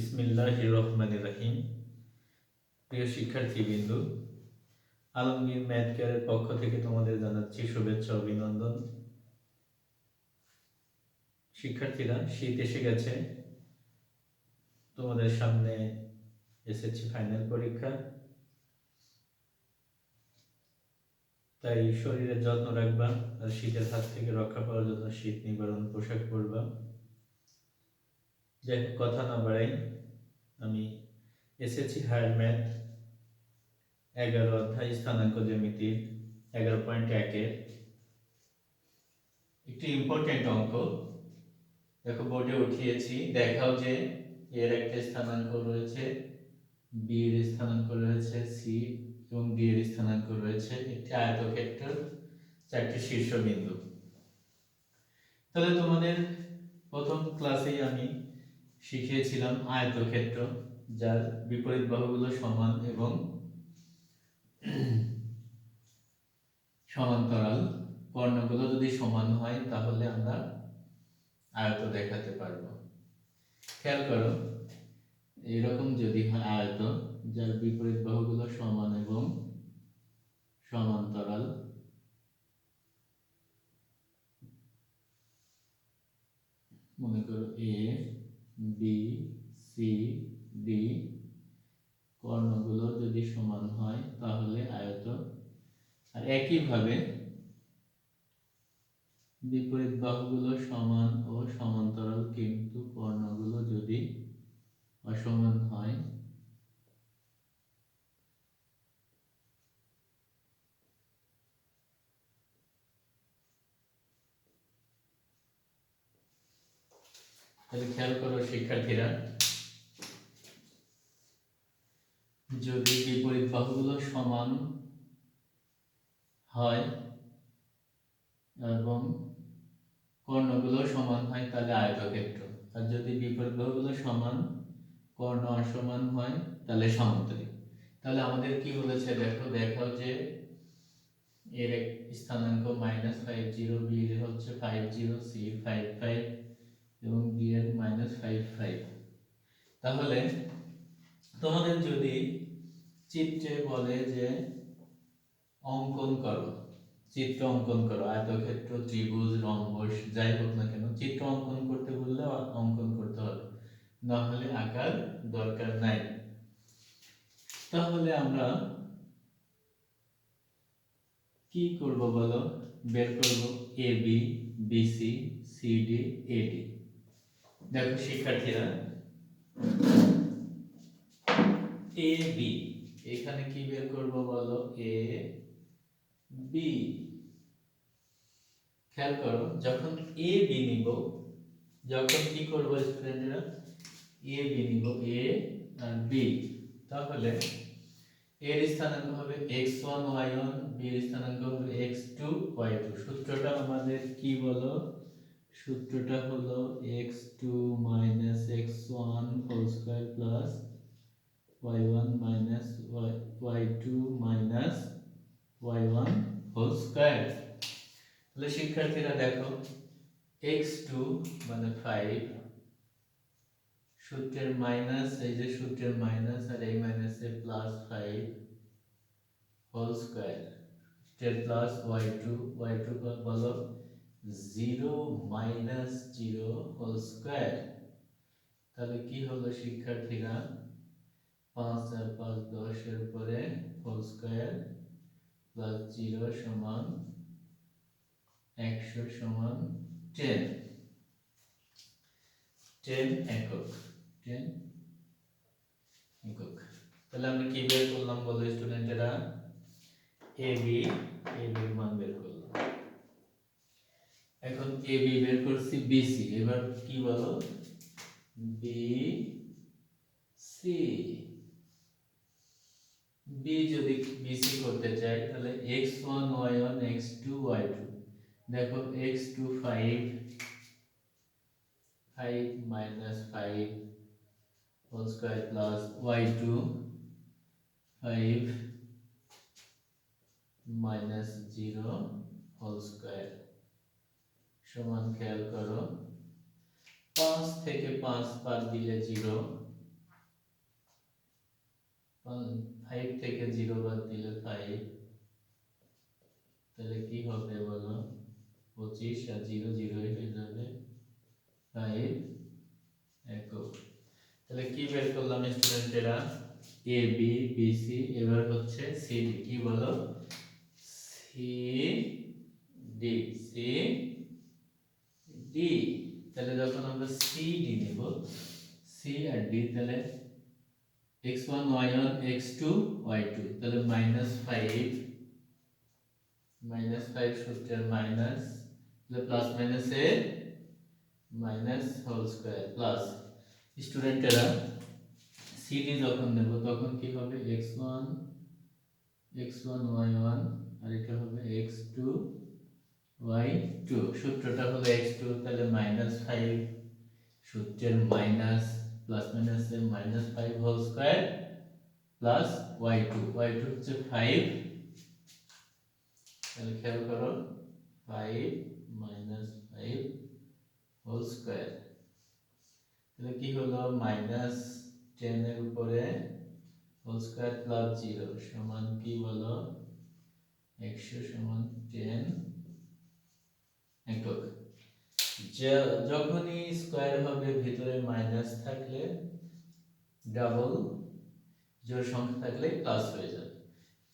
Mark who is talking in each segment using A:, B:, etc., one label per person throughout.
A: বিসমিল্লাহ রহমান রাহিম। প্রিয় শিক্ষার্থীবৃন্দ, আলমগীর ম্যাথ কেয়ারের পক্ষ থেকে তোমাদের জানাচ্ছি শুভেচ্ছা, অভিনন্দন। শিক্ষার্থীরা, শীত এসে গেছে। তোমাদের সামনে এসেছে ফাইনাল পরীক্ষা। তাই শরীরের যত্ন রাখবা আর শীতের হাত থেকে রক্ষা পাওয়ার জন্য শীত নিবারণ পোশাক পরবা। যাই হোক, কথা না বাড়াই। আমি এসেছি হায়ার ম্যাথ এগারো অধ্যায় স্থানাঙ্ক জ্যামিতির এগারো পয়েন্ট একের। একটি ইম্পর্টেন্ট অঙ্ক। দেখো বোর্ডে উঠিয়েছি। দেখাও যে এর একটা স্থানাঙ্ক রয়েছে বি এর স্থানাঙ্ক রয়েছে সি এবং ডি এর স্থানাঙ্ক রয়েছে। একটি আয়তক্ষেত্র চারটি শীর্ষবিন্দু। তাহলে তোমাদের প্রথম ক্লাসেই আমি শিখিয়েছিলাম আয়তক্ষেত্র, যার বিপরীত বাহুগুলো সমান এবং সমান্তরাল। কর্ণগুলো যদি সমান হয়, তাহলে আমরা আয়ত দেখাতে পারব। খেয়াল করো, এরকম যদি হয় আয়ত, যার বিপরীত বাহুগুলো সমান এবং সমান্তরাল। মনে করো এ বি সি কর্ণগুলো যদি সমান হয় তাহলে আয়ত আর একইভাবে বিপরীত বাহুগুলো সমান ও সমান্তরাল কিন্তু কর্ণগুলো যদি অসমান হয় তাহলে খেয়াল করো, শিক্ষার্থীরা। যদি বিপরীত বাহুগুলো সমান হয় এবং কর্ণগুলো সমান হয়, তাহলে আয়তক্ষেত্র। আর যদি বিপরীত বাহুগুলো সমান, কর্ণ অসমান হয়, তাহলে সমান্তরিক তাহলে আমাদের কি বলেছে? দেখো দেখাও যে এর স্থানাঙ্ক মাইনাস ফাইভ জিরো বি হচ্ছে five zero C five five এবং বি এর মাইনাস ফাইভ ফাইভ তাহলে তোমাদের যদি চিত্রে বলে যে অঙ্কন করো, চিত্র অঙ্কন করো, আয়তক্ষেত্র, ত্রিভুজ, রম্বস, যাই হোক না কেন, চিত্র অঙ্কন করতে বললে অঙ্কন করতে হবে। না হলে আঁকার দরকার নাই। তাহলে আমরা কি করব বলো? বের করব A B BC CD AD দেখো শিক্ষার্থীরা। এ বি এখানে কি বের করব বলো? এ বি খেয়াল করো, যখন এ বি নিব, যখন কি করব স্টুডেন্টরা এ বি নিব এ আর বি তাহলে এর স্থানাঙ্ক হবে X one Y one B এর স্থানাঙ্ক হবে এক্স টু ওয়াই টু সূত্রটা আমাদের কি বলো? সূত্রটা হলো X two minus X one whole square plus Y one minus Y two minus whole square তাহলে শিক্ষার্থীরা দেখো এক্স টু মানে ফাইভ সূত্রের মাইনাস এই যে সূত্রের মাইনাস আর এই মাইনাসে প্লাস ফাইভ হোল স্কোয়ার সূত্রের plus Y two Y two বলো zero minus zero whole square তাহলে কি হলো শিক্ষার্থীরা? পাঁচ আর পাঁচ দশের পরে হোল স্কোয়ার প্লাস জিরো সমান একশো সমান টেন টেন একক টেন একক। তাহলে আমরা কি বের করলাম বলো স্টুডেন্টেরা এ বি এ বির মান বের করলাম। এখন এ বি বের করছি বিসি এবার কি বলো? বি সি বি যদি বিসি করতে চাই, তাহলে X one Y one X two Y two দেখো X two five five minus five whole square plus Y two five minus zero whole square সমান খেয়াল করো। পাঁচ থেকে পাঁচ বাদ দিলে জিরো। ফাইভ থেকে জিরো বাদ দিলে ফাইভ তাহলে কি হবে বলো? পঁচিশ আর জিরো জিরো হয়ে যাবে ফাইভ একক। তাহলে কি বের করলাম স্টুডেন্টেরা এ বি বি সি এবার হচ্ছে সি কি বলো? সি ডি সি ডি তাহলে যখন আমরা সি ডি নেব সি আর ডি তাহলে X one Y one X two Y two তাহলে মাইনাস ফাইভ মাইনাস ফাইভ সূত্রের মাইনাস তাহলে প্লাস মাইনাসে মাইনাস হোল স্কোয়ার প্লাস স্টুডেন্টেরা সিডি যখন নেব তখন কি হবে? X one X one Y one আর এটা হবে এক্স টু ওয়াই টু সূত্রটা হলো এক্স টু তাহলে মাইনাস ফাইভ সূত্রের মাইনাস প্লাস মাইনাসে minus five whole square plus Y two Y two হচ্ছে ফাইভ তাহলে খেয়াল করো five minus five whole square তাহলে কি হলো মাইনাস টেনের উপরে হোল স্কোয়ার প্লাস জিরো সমান কি বলো, একশো সমান টেন একক যখনই স্কোয়ার হবে, ভিতরে মাইনাস থাকলে ডাবল জোর সংখ্যা থাকলে প্লাস হয়ে যাবে।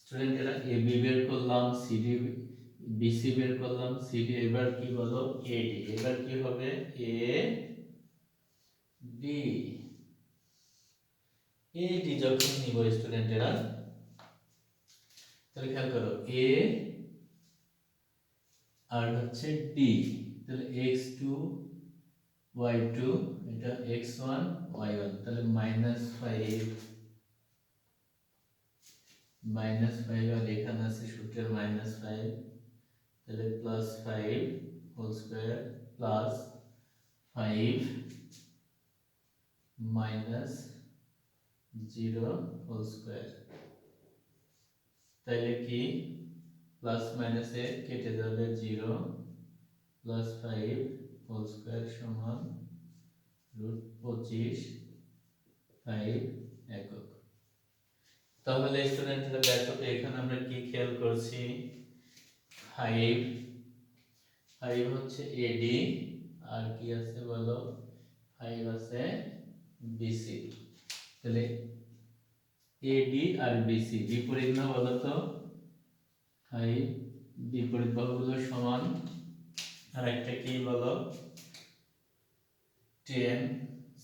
A: স্টুডেন্টেরা এ বি বের করলাম সিডি বিসি বের করলাম সিডি এবার কি বলো? এডি এবার কি হবে? এ ডি এডি যখন নিব স্টুডেন্টেরা তাহলে খেয়াল করো এ আর হচ্ছে ডি তাহলে এক্স টু ওয়াই টু এটা এক্স ওয়ান ওয়াই ওয়ান তাহলে মাইনাস ফাইভ মাইনাস ফাইভ আর এখানে আছে সূত্রের মাইনাস ফাইভ তাহলে plus five whole square plus five minus zero whole square তাইলে কি প্লাস মাইনাসে কেটে যাবে zero plus five whole square সমান রুট পঁচিশ ফাইভ একক। তাহলে স্টুডেন্টরা দেখো এখানে আমরা কি খেয়াল করছি? ফাইভ ফাইভ হচ্ছে এডি আর কি আছে বলো? ফাইভ আছে বিসি তাহলে এডি আর বিসি বিপরীত না বলো তো? ফাইভ বিপরীত বাহুগুলো সমান। আর একটা কি বলো? টেন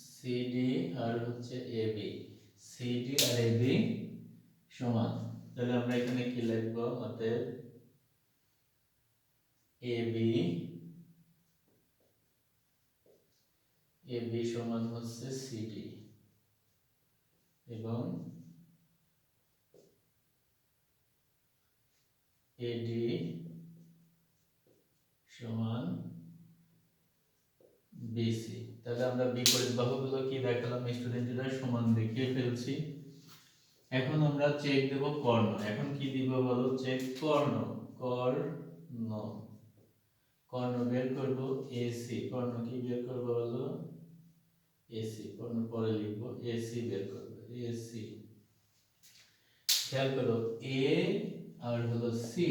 A: সিডি আর হচ্ছে এবি সিডি আর এবি সমান। তাহলে আমরা এখানে কি লিখব? অতএব এবি এবি সমান হচ্ছে সিডি এবং এডি সমান বিসি তাহলে আমরা বিপরীত বাহুগুলো কি দেখালাম? স্টুডেন্টরা সমান দেখিয়ে ফেলছি। এখন আমরা চেক দেব কর্ণ। এখন কি দিব বলো? চেক কর্ণ। কর্ণ। কর্ণ বের করব এসি কর্ণ কি বের করব বলো? এসি কর্ণ পরে লিখব এসি বের করব। এসি খেয়াল করো এ আর হলো সি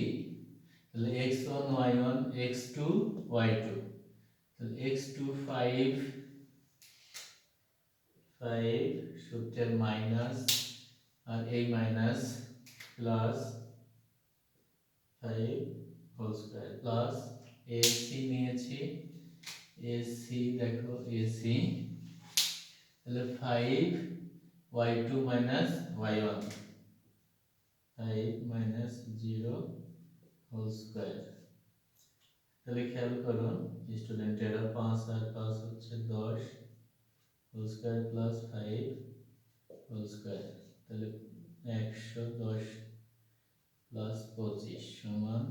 A: তাহলে X one Y one X two Y two তাহলে এক্স টু ফাইভ ফাইভ সূত্রের মাইনাস আর এই minus plus five whole square plus AC নিয়েছি। এসি দেখো এসি তাহলে five Y two minus Y one five minus zero whole square তাহলে খেয়াল করো স্টুডেন্টেরা পাঁচ আর পাঁচ হচ্ছে দশ whole square plus five whole square তাহলে একশো দশ প্লাস পঁচিশ সমান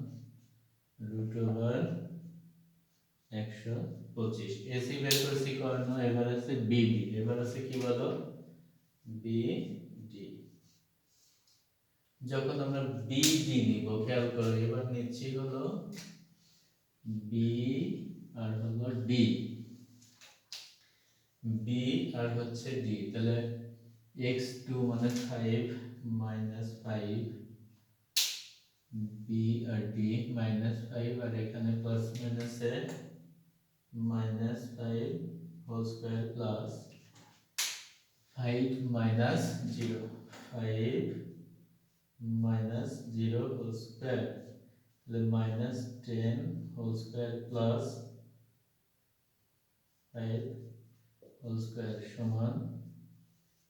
A: রুট ওভার একশো পঁচিশ। এসি বের করছি কর্ণ, এবার আছে বিডি এবার আছে কি বলো? বিডি যখন আমরা বিডি নিব, খেয়াল করো, এবার নিচ্ছি হলো বি আর হলো ডি বি আর হচ্ছে ডি তাহলে এক্স টু মানে ফাইভ মাইনাস ফাইভ বি আর ডি মাইনাস ফাইভ আর এখানে প্লাস মাইনাসে minus five whole square plus five minus zero five minus zero whole square তাহলে minus ten whole square plus five whole square সমান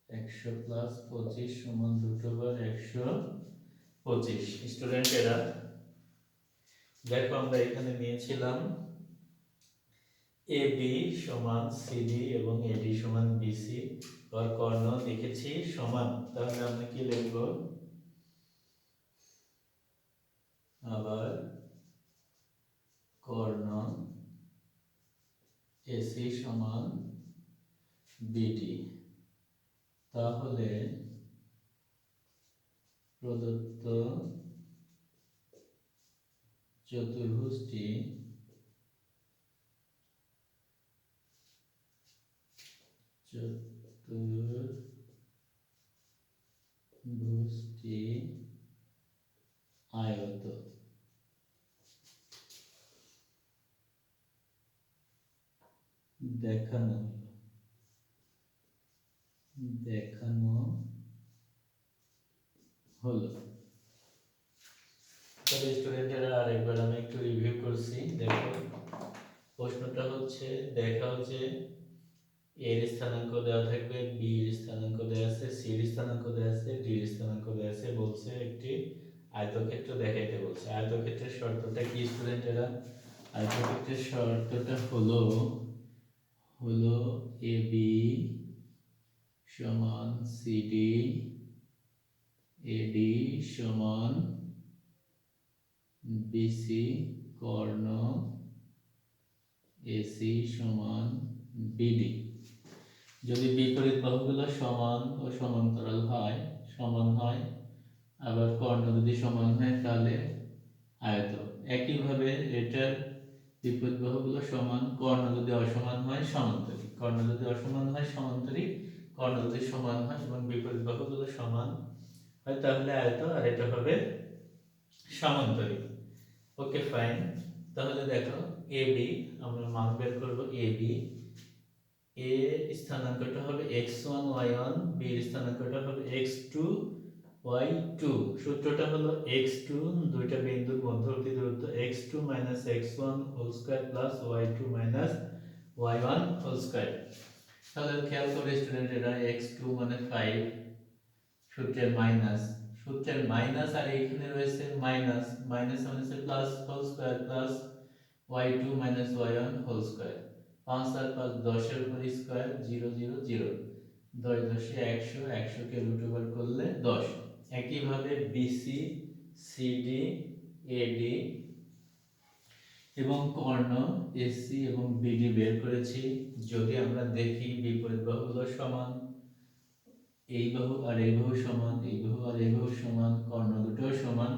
A: একশো plus পঁচিশ সমান দুটো বার একশো পঁচিশ। স্টুডেন্টেরা দেখো আমরা এখানে নিয়েছিলাম এ বি সমান সিডি এবং এডি সমান বিসি কর্ণ লিখেছি সমান। তাহলে আমরা কি লিখব? আবার কর্ণ এসি সমান বিটি তাহলে প্রদত্ত চতুর্ভুজটি চতুর্ভুজটি আয়ত দেখানো দেখানো হলো। তাহলে স্টুডেন্টেরা আরেকবার আমি একটু রিভিউ করছি। দেখো, প্রশ্নটা হচ্ছে দেখাও যে এর স্থানাঙ্ক দেওয়া থাকবে, বি এর স্থানাঙ্ক দেওয়া আছে, সি এর স্থানাঙ্ক দেওয়া আছে, ডি এর স্থানাঙ্ক দেওয়া আছে বলছে একটি আয়তক্ষেত্র দেখাইতে বলছে। আয়তক্ষেত্রের শর্তটা কি স্টুডেন্টেরা? আয়তক্ষেত্রের শর্তটা হলো হলো এ বি সমান সিডি এডি সমান বিসি কর্ণ এসি সমান বিডি যদি বিপরীত বাহুগুলো সমান ও সমান্তরাল হয়, সমান হয়, আবার কর্ণ যদি সমান হয় তাহলে আয়ত একইভাবে এটার বিপরীত বাহুগুলো সমান, কর্ণ যদি অসমান হয়, সমান্তরিক। কর্ণ যদি অসমান হয়, সমান্তরিক। কর্ণ যদি সমান হয় এবং বিপরীত বাহুগুলো সমান হয়, তাহলে আয়ত আর এটা হবে সমান্তরিক। ওকে, ফাইন। তাহলে দেখো, এ বি, আমরা মান বের করব এ বি। এ স্থানাঙ্কটা হবে X one, Y one, B স্থানাঙ্কটা হবে এক্স টু ওয়াই টু সূত্রটা হলো এক্স টু দুইটা বিন্দুর মধ্যবর্তী দূরত্ব X two minus X one whole square plus Y two minus Y one whole square তাহলে খেয়াল করে স্টুডেন্টেরা এক্স টু মানে ফাইভ সূত্রের মাইনাস সূত্রের মাইনাস আর এখানে রয়েছে মাইনাস মাইনাস মানে plus whole square plus Y two minus Y one whole square পাঁচ আর পাঁচ দশের উপর স্কোয়ার জিরো জিরো জিরো দশ দশে একশো, একশোকে রুট ওভার করলে দশ। একইভাবে বিসি সিডি এডি এবং কর্ণ এসি এবং বিডি বের করেছি। যদি আমরা দেখি বিপরীত বাহুগুলো সমান, এই বাহু আর এই বাহু সমান, এই বাহু আর এই বাহু সমান, কর্ণ দুটোও সমান,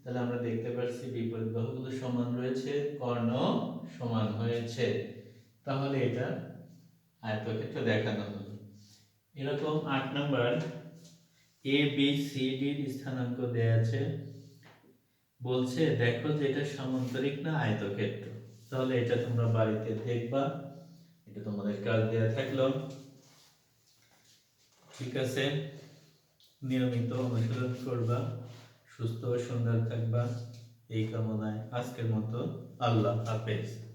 A: তাহলে আমরা দেখতে পাচ্ছি বিপরীত বাহুগুলো সমান রয়েছে, কর্ণ সমান হয়েছে। তাহলে এটা আয়তক্ষেত্র দেখানো হলো। এরকম আট নাম্বার এ বি সি ডির স্থানাঙ্ক দেয়া আছে। বলছে, দেখো যে এটা সমান্তরিক না আয়তক্ষেত্র? তাহলে এটা তোমরা বাড়িতে দেখবা। এটা তোমাদের কাজ দেয়া থাকল। ঠিক আছে? নিয়মিত অনুশীলন করবা, সুস্থ ও সুন্দর থাকবা। এই কামনায় আজকের মতো আল্লাহ হাফেজ।